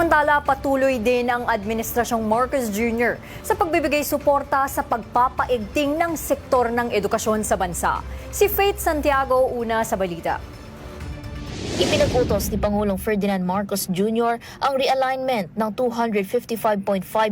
Samantala, patuloy din ang Administrasyong Marcos Jr. sa pagbibigay suporta sa pagpapaigting ng sektor ng edukasyon sa bansa. Si Faith Santiago una sa balita. Ipinag-utos ni Pangulong Ferdinand Marcos Jr. ang realignment ng 255.5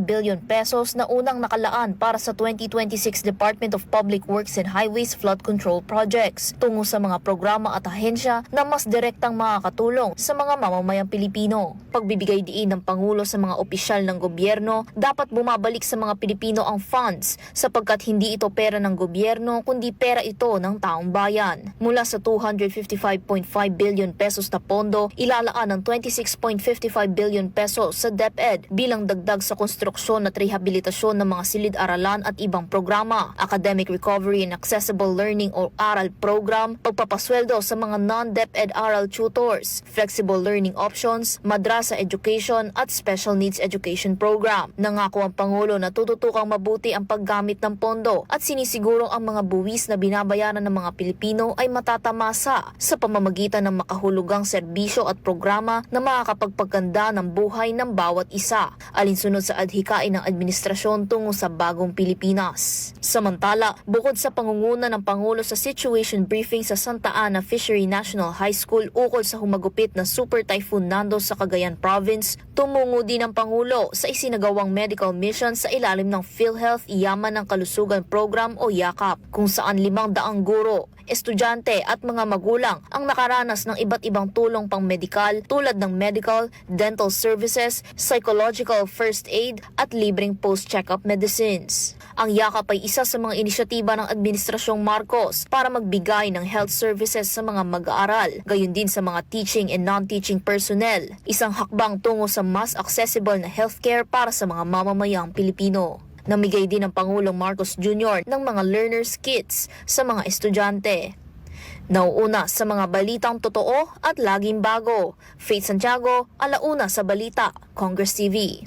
billion pesos na unang nakalaan para sa 2026 Department of Public Works and Highways Flood Control Projects tungo sa mga programa at ahensya na mas direktang makakatulong sa mga mamamayang Pilipino. Pagbibigay diin ng Pangulo sa mga opisyal ng gobyerno, dapat bumabalik sa mga Pilipino ang funds sapagkat hindi ito pera ng gobyerno kundi pera ito ng taong bayan. Mula sa 255.5 billion pesos na pondo, ilalaan ng 26.55 billion pesos sa DepEd bilang dagdag sa konstruksyon at rehabilitasyon ng mga silid-aralan at ibang programa, academic recovery and accessible learning o ARAL program, pagpapasweldo sa mga non-DepEd ARAL tutors, flexible learning options, madrasa education at special needs education program. Nangako ang Pangulo na tututukang mabuti ang paggamit ng pondo at sinisigurong ang mga buwis na binabayaran ng mga Pilipino ay matatamasa sa pamamagitan ng makahulugang serbisyo at programa na makakapagpaganda ng buhay ng bawat isa, alinsunod sa adhikain ng administrasyon tungo sa bagong Pilipinas. Samantala, bukod sa pangunguna ng Pangulo sa situation briefing sa Santa Ana Fishery National High School ukol sa humagupit na Super Typhoon Nando sa Cagayan Province, tumungo din ang Pangulo sa isinagawang medical mission sa ilalim ng PhilHealth Yaman ng Kalusugan Program o YAKAP, kung saan limang daang guro, estudyante at mga magulang ang nakaranas ng iba't ibang tulong pang medikal tulad ng medical, dental services, psychological first aid at libreng post-check-up medicines. Ang yakap ay isa sa mga inisyatiba ng Administrasyong Marcos para magbigay ng health services sa mga mag-aaral, gayon din sa mga teaching and non-teaching personnel, isang hakbang tungo sa mas accessible na healthcare para sa mga mamamayang Pilipino. Namigay din ang Pangulong Marcos Jr. ng mga learners kits sa mga estudyante. Nauuna sa mga balitang totoo at laging bago. Faith Santiago, alauna sa balita, Congress TV.